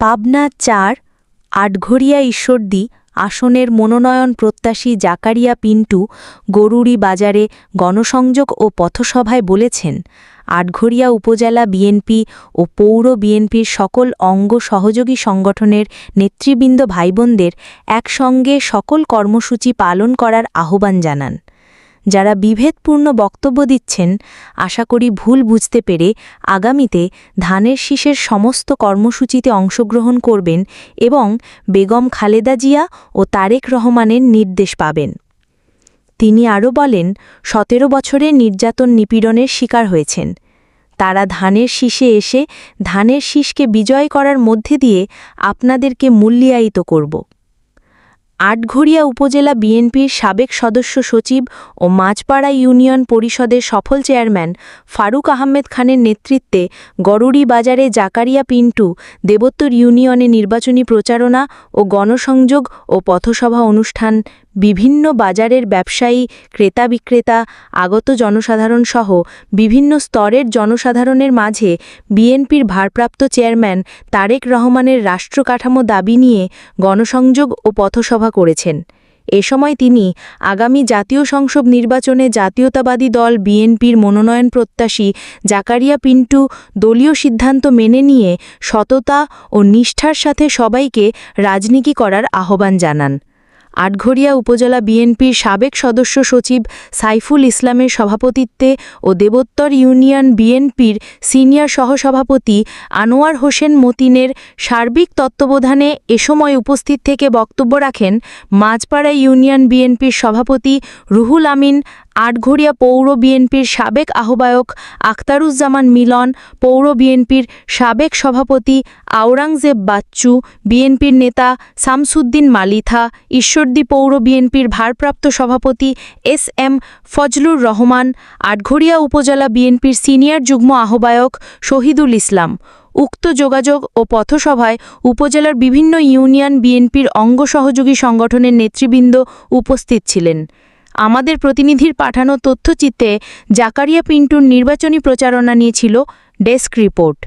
পাবনা চার আটঘরিয়া ঈশ্বরদী, আসনের মনোনয়ন প্রত্যাশী জাকারিয়া পিন্টু গরুড়ি বাজারে গণসংযোগ ও পথসভায় বলেছেন আটঘরিয়া উপজেলা বিএনপি ও পৌর বিএনপির সকল অঙ্গ সহযোগী সংগঠনের নেতৃবৃন্দ ভাইবোনদের একসঙ্গে সকল কর্মসূচি পালন করার আহ্বান জানান। যারা বিভেদপূর্ণ বক্তব্য দিচ্ছেন, আশা করি ভুল বুঝতে পেরে আগামীতে ধানের শীষের সমস্ত কর্মসূচিতে অংশগ্রহণ করবেন এবং বেগম খালেদা জিয়া ও তারেক রহমানের নির্দেশ পাবেন। তিনি আরও বলেন, সতেরো বছরে নির্যাতন নিপীড়নের শিকার হয়েছেন। তারা ধানের শীষে এসে ধানের শীষকে বিজয় করার মধ্যে দিয়ে আপনাদেরকে মূল্যায়িত করব। আটঘরিয়া উপজেলা বিএনপির সাবেক সদস্য সচিব ও মাঝপাড়া ইউনিয়ন পরিষদের সফল চেয়ারম্যান ফারুক আহমেদ খানের নেতৃত্বে গরুড়ি বাজারে জাকারিয়া পিন্টু, দেবোত্তর ইউনিয়নে নির্বাচনী প্রচারণা ও গণসংযোগ ও পথসভা অনুষ্ঠান বিভিন্ন বাজারের ব্যবসায়ী, ক্রেতা বিক্রেতা, আগত জনসাধারণ সহ বিভিন্ন স্তরের জনসাধারণের মাঝে বিএনপির ভারপ্রাপ্ত চেয়ারম্যান তারেক রহমানের রাষ্ট্রকাঠামো দাবি নিয়ে গণসংযোগ ও পথসভা করেছেন। এ সময় তিনি আগামী জাতীয় সংসদ নির্বাচনে জাতীয়তাবাদী দল বিএনপির মনোনয়ন প্রত্যাশী জাকারিয়া পিন্টু দলীয় সিদ্ধান্ত মেনে নিয়ে সততা ও নিষ্ঠার সাথে সবাইকে রাজনীতি করার আহ্বান জানান। আটঘরিয়া উপজেলা বিএনপির সাবেক সদস্য সচিব সাইফুল ইসলামের সভাপতিত্বে ও দেবোত্তর ইউনিয়ন বিএনপির সিনিয়র সহসভাপতি আনোয়ার হোসেন মতিনের সার্বিক তত্ত্বাবধানে এ সময় উপস্থিত থেকে বক্তব্য রাখেন মাঝপাড়া ইউনিয়ন বিএনপির সভাপতি রুহুল আমিন আটঘরিয়া পৌর বিএনপির সাবেক আহ্বায়ক আখতারুজ্জামান মিলন, পৌর বিএনপির সাবেক সভাপতি আওরাংজেব বাচ্চু, বিএনপির নেতা শামসুদ্দিন মালিথা, ঈশ্বরদী পৌর বিএনপির ভারপ্রাপ্ত সভাপতি এস এম ফজলুর রহমান আটঘরিয়া উপজেলা বিএনপির সিনিয়র যুগ্ম আহ্বায়ক শহীদুল ইসলাম। উক্ত যোগাযোগ ও পথসভায় উপজেলার বিভিন্ন ইউনিয়ন বিএনপির অঙ্গ সহযোগী সংগঠনের নেতৃবৃন্দ উপস্থিত ছিলেন। আমাদের প্রতিনিধির পাঠানো তথ্যচিত্রে জাকারিয়া পিন্টুর নির্বাচনী প্রচারণা নিয়েছিল ডেস্ক রিপোর্ট।